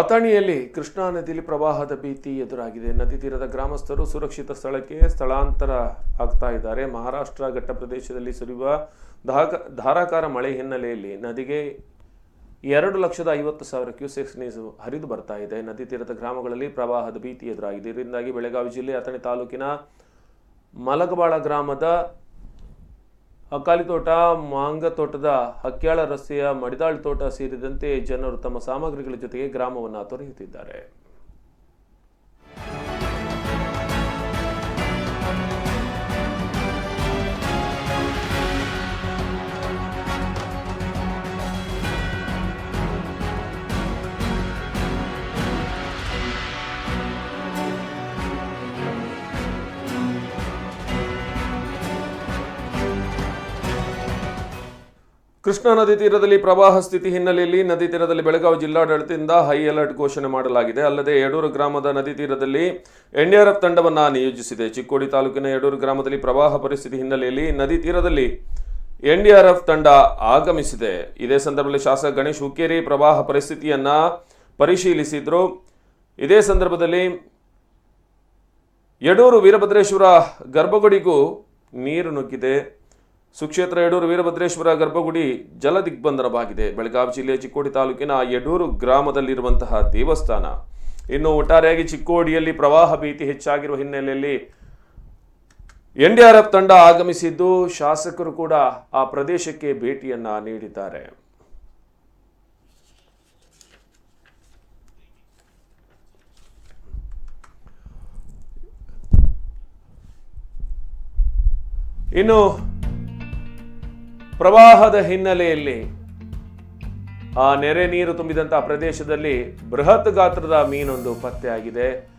ಅಥಣಿಯಲ್ಲಿ ಕೃಷ್ಣಾ ನದಿಯಲ್ಲಿ ಪ್ರವಾಹದ ಭೀತಿ ಎದುರಾಗಿದೆ. ನದಿ ತೀರದ ಗ್ರಾಮಸ್ಥರು ಸುರಕ್ಷಿತ ಸ್ಥಳಕ್ಕೆ ಸ್ಥಳಾಂತರ ಆಗ್ತಾ ಇದ್ದಾರೆ. ಮಹಾರಾಷ್ಟ್ರ ಘಟ್ಟ ಪ್ರದೇಶದಲ್ಲಿ ಸುರಿಯುವ ಧಾಕ ಧಾರಾಕಾರ ಮಳೆ ಹಿನ್ನೆಲೆಯಲ್ಲಿ ನದಿಗೆ ಎರಡು ಲಕ್ಷದ ಐವತ್ತು ಸಾವಿರ ಕ್ಯೂಸೆಕ್ಸ್ ನೀರು ಹರಿದು ಬರ್ತಾ ಇದೆ. ನದಿ ತೀರದ ಗ್ರಾಮಗಳಲ್ಲಿ ಪ್ರವಾಹದ ಭೀತಿ ಎದುರಾಗಿದೆ. ಇದರಿಂದಾಗಿ ಬೆಳಗಾವಿ ಜಿಲ್ಲೆ ಅಥಣಿ ತಾಲೂಕಿನ ಮಲಗಬಾಳ ಗ್ರಾಮದ ಅಕಾಲಿ ತೋಟ, ಮಾಂಗ ತೋಟದ ಹಕ್ಯಾಳ ರಸ್ತೆಯ ಮಡಿದಾಳ್ ತೋಟ ಸೇರಿದಂತೆ ಜನರು ತಮ್ಮ ಸಾಮಗ್ರಿಗಳ ಜೊತೆಗೆ ಗ್ರಾಮವನ್ನು ತೊರೆಯುತ್ತಿದ್ದಾರೆ. ಕೃಷ್ಣಾ ನದಿ ತೀರದಲ್ಲಿ ಪ್ರವಾಹ ಸ್ಥಿತಿ ಹಿನ್ನೆಲೆಯಲ್ಲಿ ನದಿ ತೀರದಲ್ಲಿ ಬೆಳಗಾವಿ ಜಿಲ್ಲಾಡಳಿತದಿಂದ ಹೈ ಅಲರ್ಟ್ ಘೋಷಣೆ ಮಾಡಲಾಗಿದೆ. ಅಲ್ಲದೆ ಯಡೂರು ಗ್ರಾಮದ ನದಿ ತೀರದಲ್ಲಿ ಎನ್ಡಿಆರ್ಎಫ್ ತಂಡವನ್ನು ನಿಯೋಜಿಸಿದೆ. ಚಿಕ್ಕೋಡಿ ತಾಲೂಕಿನ ಯಡೂರು ಗ್ರಾಮದಲ್ಲಿ ಪ್ರವಾಹ ಪರಿಸ್ಥಿತಿ ಹಿನ್ನೆಲೆಯಲ್ಲಿ ನದಿ ತೀರದಲ್ಲಿ ಎನ್ಡಿಆರ್ಎಫ್ ತಂಡ ಆಗಮಿಸಿದೆ. ಇದೇ ಸಂದರ್ಭದಲ್ಲಿ ಶಾಸಕ ಗಣೇಶ್ ಹುಕ್ಕೇರಿ ಪ್ರವಾಹ ಪರಿಸ್ಥಿತಿಯನ್ನ ಪರಿಶೀಲಿಸಿದ್ರು. ಇದೇ ಸಂದರ್ಭದಲ್ಲಿ ಯಡೂರು ವೀರಭದ್ರೇಶ್ವರ ಗರ್ಭಗುಡಿಗೂ ನೀರು ನುಗ್ಗಿದೆ. ಸುಕ್ಷೇತ್ರ ಯಡೂರು ವೀರಭದ್ರೇಶ್ವರ ಗರ್ಭಗುಡಿ ಜಲ ದಿಗ್ಬಂಧನವಾಗಿದೆ ಬೆಳಗಾವಿ ಜಿಲ್ಲೆಯ ಚಿಕ್ಕೋಡಿ ತಾಲೂಕಿನ ಯಡೂರು ಗ್ರಾಮದಲ್ಲಿರುವಂತಹ ದೇವಸ್ಥಾನ. ಇನ್ನು ಒಟ್ಟಾರೆಯಾಗಿ ಚಿಕ್ಕೋಡಿಯಲ್ಲಿ ಪ್ರವಾಹ ಭೀತಿ ಹೆಚ್ಚಾಗಿರುವ ಹಿನ್ನೆಲೆಯಲ್ಲಿ ಎನ್ಡಿಆರ್ಎಫ್ ತಂಡ ಆಗಮಿಸಿದ್ದು, ಶಾಸಕರು ಕೂಡ ಆ ಪ್ರದೇಶಕ್ಕೆ ಭೇಟಿಯನ್ನ ನೀಡಿದ್ದಾರೆ. ಇನ್ನು ಪ್ರವಾಹದ ಹಿನ್ನೆಲೆಯಲ್ಲಿ ಆ ನೆರೆ ನೀರು ತುಂಬಿದಂತಹ ಪ್ರದೇಶದಲ್ಲಿ ಬೃಹತ್ ಗಾತ್ರದ ಮೀನೊಂದು ಪತ್ತೆಯಾಗಿದೆ.